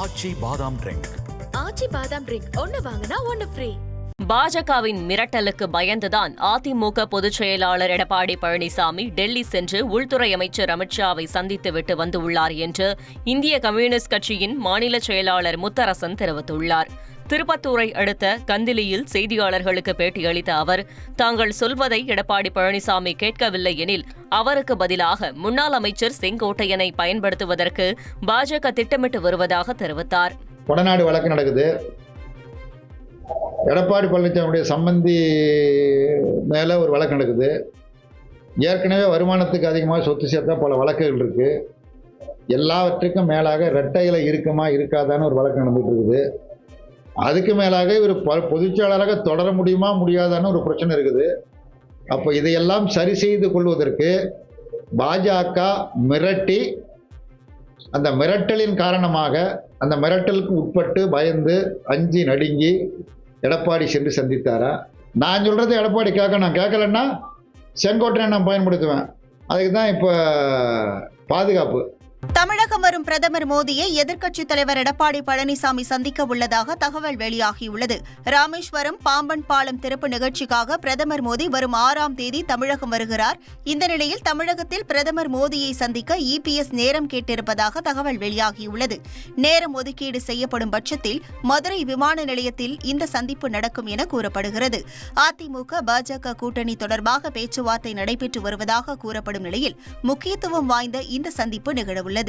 ஆச்சி பாதாம் ட்ரிங்க் ஆச்சி பாதாம் ட்ரிங்க் ஒன்னு வாங்கினா ஒன்னு ஃப்ரீ பாஜகவின் மிரட்டலுக்கு பயந்துதான் அதிமுக பொதுச் செயலாளர் எடப்பாடி பழனிசாமி டெல்லி சென்று உள்துறை அமைச்சர் அமித்ஷாவை சந்தித்துவிட்டு வந்துள்ளார் என்று இந்திய கம்யூனிஸ்ட் கட்சியின் மாநில செயலாளர் முத்தரசன் தெரிவித்துள்ளார். திருப்பத்தூரை அடுத்த கந்திலியில் செய்தியாளர்களுக்கு பேட்டியளித்த அவர் தாங்கள் சொல்வதை எடப்பாடி பழனிசாமி கேட்கவில்லை எனில் அவருக்கு பதிலாக முன்னாள் அமைச்சர் செங்கோட்டையனை பயன்படுத்துவதற்கு பாஜக திட்டமிட்டு வருவதாக தெரிவித்தார். கொடநாடு வழக்கு நடக்குது. எடப்பாடி பழனிசாமியுடைய சம்பந்தி மேலே ஒரு வழக்கு நடக்குது. ஏற்கனவே வருமானத்துக்கு அதிகமாக சொத்து சேர்த்தா பல வழக்குகள் இருக்குது எல்லாவற்றுக்கும் மேலாக ரெட்டையில் இருக்குமா இருக்காதான்னு ஒரு வழக்கு நடந்துட்டு இருக்குது. அதுக்கு மேலாக இவர் ப பொதுச்செயலாளராக தொடர முடியுமா முடியாதான்னு ஒரு பிரச்சனை இருக்குது. அப்போ இதையெல்லாம் சரி செய்து கொள்வதற்கு பாஜக மிரட்டி அந்த மிரட்டலின் காரணமாக அந்த மிரட்டலுக்கு உட்பட்டு பயந்து அஞ்சி நடுங்கி எடப்பாடி சென்று சந்தித்தாரா? நான் சொல்கிறது எடப்பாடி கேட்க நான் கேட்கலன்னா செங்கோட்டையை நான் பயன்படுத்துவேன். அதுக்கு தான் இப்போ பாதுகாப்பு. தமிழகம் வரும் பிரதமர் மோடியை எதிர்க்கட்சித் தலைவர் எடப்பாடி பழனிசாமி சந்திக்க உள்ளதாக தகவல் வெளியாகியுள்ளது. ராமேஸ்வரம் பாம்பன் பாலம் திறப்பு நிகழ்ச்சிக்காக பிரதமர் மோடி வரும் ஆறாம் தேதி தமிழகம் வருகிறார். இந்த நிலையில் தமிழகத்தில் பிரதமர் மோடியை சந்திக்க இபிஎஸ் நேரம் கேட்டிருப்பதாக தகவல் வெளியாகியுள்ளது. நேரம் ஒதுக்கீடு செய்யப்படும் பட்சத்தில் மதுரை விமான நிலையத்தில் இந்த சந்திப்பு நடக்கும் என கூறப்படுகிறது. அதிமுக பாஜக கூட்டணி தொடர்பாக பேச்சுவார்த்தை நடைபெற்று வருவதாக கூறப்படும் நிலையில் முக்கியத்துவம் வாய்ந்த இந்த சந்திப்பு நிகழவுள்ளது.